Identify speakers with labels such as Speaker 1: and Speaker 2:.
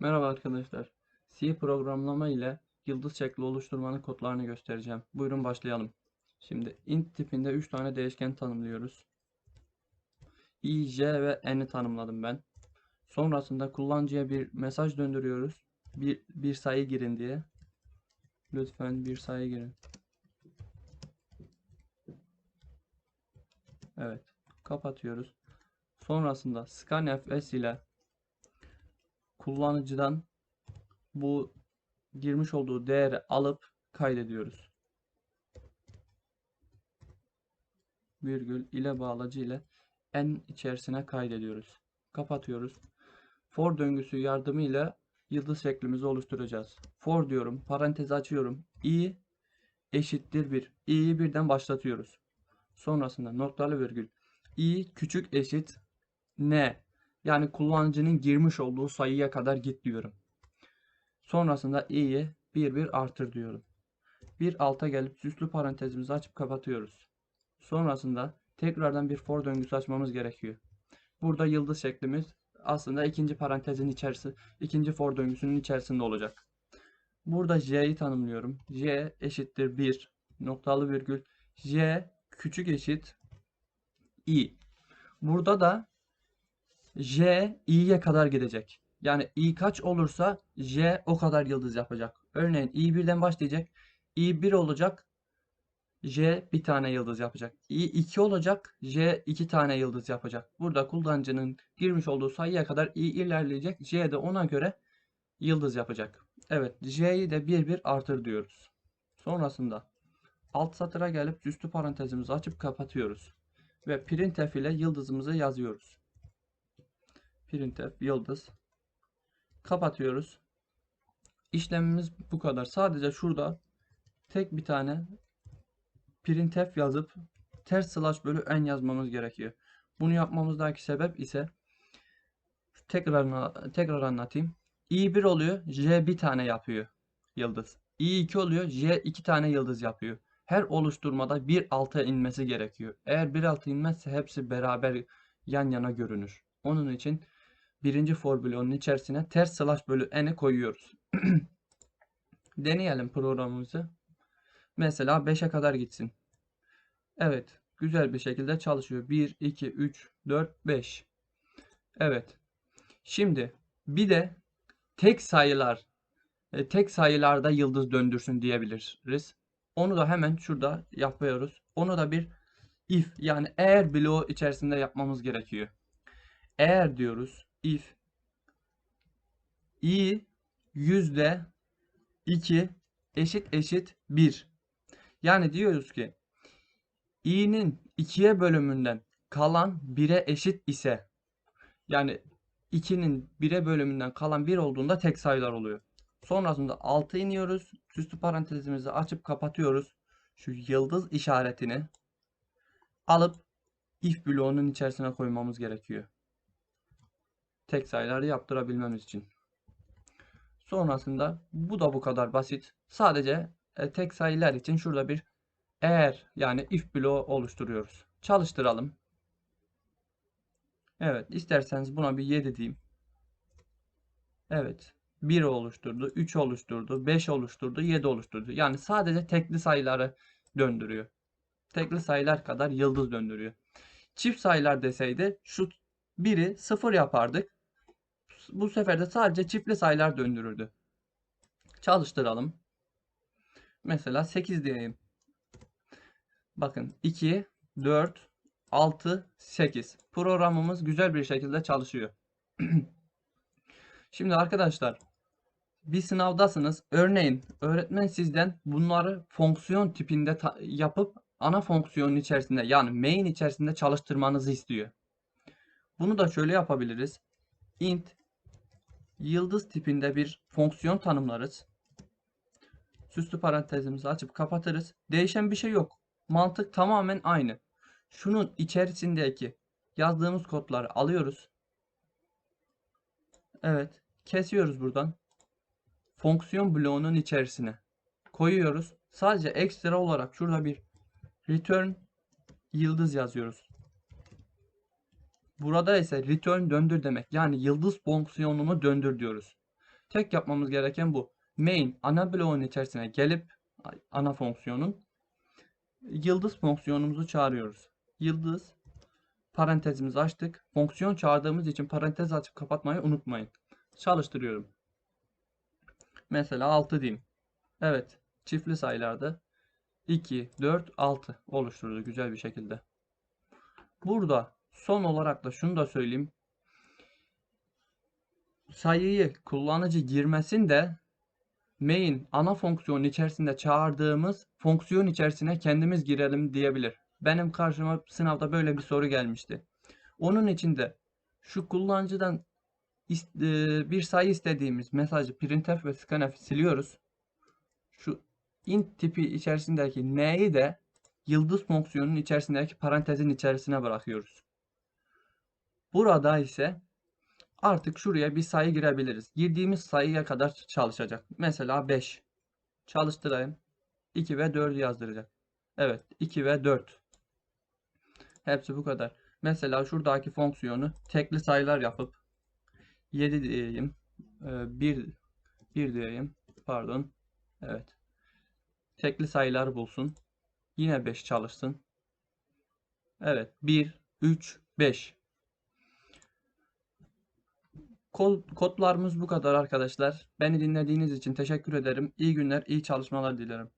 Speaker 1: Merhaba arkadaşlar. C programlama ile yıldız şekli oluşturmanın kodlarını göstereceğim. Buyurun başlayalım. Şimdi int tipinde 3 tane değişken tanımlıyoruz. i, j ve n'i tanımladım ben. Sonrasında kullanıcıya bir mesaj döndürüyoruz. Bir, bir sayı girin diye. Lütfen bir sayı girin. Evet. Kapatıyoruz. Sonrasında scanfs ile kullanıcıdan bu girmiş olduğu değeri alıp kaydediyoruz. Virgül ile bağlacı ile n içerisine kaydediyoruz. Kapatıyoruz. For döngüsü yardımıyla yıldız şeklimizi oluşturacağız. For diyorum, parantez açıyorum. i eşittir 1. i'yi birden başlatıyoruz. Sonrasında noktalı virgül. i küçük eşit n yani kullanıcının girmiş olduğu sayıya kadar git diyorum. Sonrasında i'yi bir bir artır diyorum. Bir alta gelip süslü parantezimizi açıp kapatıyoruz. Sonrasında tekrardan bir for döngüsü açmamız gerekiyor. Burada yıldız şeklimiz aslında ikinci parantezin içerisi, ikinci for döngüsünün içerisinde olacak. Burada j'yi tanımlıyorum. j eşittir 1 noktalı virgül j küçük eşit i. Burada da J i'ye kadar gidecek. Yani i kaç olursa J o kadar yıldız yapacak. Örneğin i 1'den başlayacak. i 1 olacak. J bir tane yıldız yapacak. i 2 olacak. J 2 tane yıldız yapacak. Burada kullanıcının girmiş olduğu sayıya kadar i ilerleyecek. J de ona göre yıldız yapacak. Evet J'yi de bir bir artır diyoruz. Sonrasında alt satıra gelip üstü parantezimizi açıp kapatıyoruz. Ve printf ile yıldızımızı yazıyoruz printf yıldız kapatıyoruz. İşlemimiz bu kadar. Sadece şurada tek bir tane printf yazıp ters slash bölü n yazmamız gerekiyor. Bunu yapmamızdaki sebep ise tekrar tekrar anlatayım. i1 oluyor, j bir tane yapıyor yıldız. i2 oluyor, j iki tane yıldız yapıyor. Her oluşturmada bir alta inmesi gerekiyor. Eğer bir alta inmezse hepsi beraber yan yana görünür. Onun için birinci for bloğunun içerisine ters slash bölü n'i koyuyoruz. Deneyelim programımızı. Mesela 5'e kadar gitsin. Evet. Güzel bir şekilde çalışıyor. 1, 2, 3, 4, 5. Evet. Şimdi bir de tek sayılar e, tek sayılarda yıldız döndürsün diyebiliriz. Onu da hemen şurada yapıyoruz. Onu da bir if yani eğer bloğu içerisinde yapmamız gerekiyor. Eğer diyoruz if i yüzde 2 eşit eşit 1. Yani diyoruz ki i'nin 2'ye bölümünden kalan 1'e eşit ise yani 2'nin 1'e bölümünden kalan 1 olduğunda tek sayılar oluyor. Sonrasında 6 iniyoruz. Süslü parantezimizi açıp kapatıyoruz. Şu yıldız işaretini alıp if bloğunun içerisine koymamız gerekiyor tek sayıları yaptırabilmemiz için. Sonrasında bu da bu kadar basit. Sadece e, tek sayılar için şurada bir eğer yani if bloğu oluşturuyoruz. Çalıştıralım. Evet isterseniz buna bir 7 diyeyim. Evet 1 oluşturdu, 3 oluşturdu, 5 oluşturdu, 7 oluşturdu. Yani sadece tekli sayıları döndürüyor. Tekli sayılar kadar yıldız döndürüyor. Çift sayılar deseydi şu biri 0 yapardık bu sefer de sadece çiftli sayılar döndürürdü. Çalıştıralım. Mesela 8 diyeyim. Bakın 2, 4, 6, 8. Programımız güzel bir şekilde çalışıyor. Şimdi arkadaşlar bir sınavdasınız. Örneğin öğretmen sizden bunları fonksiyon tipinde yapıp ana fonksiyonun içerisinde yani main içerisinde çalıştırmanızı istiyor. Bunu da şöyle yapabiliriz. int yıldız tipinde bir fonksiyon tanımlarız. Süslü parantezimizi açıp kapatırız. Değişen bir şey yok. Mantık tamamen aynı. Şunun içerisindeki yazdığımız kodları alıyoruz. Evet. Kesiyoruz buradan. Fonksiyon bloğunun içerisine koyuyoruz. Sadece ekstra olarak şurada bir return yıldız yazıyoruz. Burada ise return döndür demek. Yani yıldız fonksiyonunu döndür diyoruz. Tek yapmamız gereken bu. Main ana bloğun içerisine gelip ana fonksiyonun yıldız fonksiyonumuzu çağırıyoruz. Yıldız parantezimizi açtık. Fonksiyon çağırdığımız için parantez açıp kapatmayı unutmayın. Çalıştırıyorum. Mesela 6 diyeyim. Evet. Çiftli sayılarda 2, 4, 6 oluşturdu güzel bir şekilde. Burada son olarak da şunu da söyleyeyim. Sayıyı kullanıcı girmesin de main ana fonksiyonun içerisinde çağırdığımız fonksiyon içerisine kendimiz girelim diyebilir. Benim karşıma sınavda böyle bir soru gelmişti. Onun için de şu kullanıcıdan e, bir sayı istediğimiz mesajı printf ve scanf siliyoruz. Şu int tipi içerisindeki n'yi de yıldız fonksiyonunun içerisindeki parantezin içerisine bırakıyoruz. Burada ise artık şuraya bir sayı girebiliriz. Girdiğimiz sayıya kadar çalışacak. Mesela 5. Çalıştırayım. 2 ve 4 yazdıracak. Evet 2 ve 4. Hepsi bu kadar. Mesela şuradaki fonksiyonu tekli sayılar yapıp 7 diyeyim. 1 1 diyeyim. Pardon. Evet. Tekli sayılar bulsun. Yine 5 çalışsın. Evet. 1 3 5. Kod, kodlarımız bu kadar arkadaşlar. Beni dinlediğiniz için teşekkür ederim. İyi günler, iyi çalışmalar dilerim.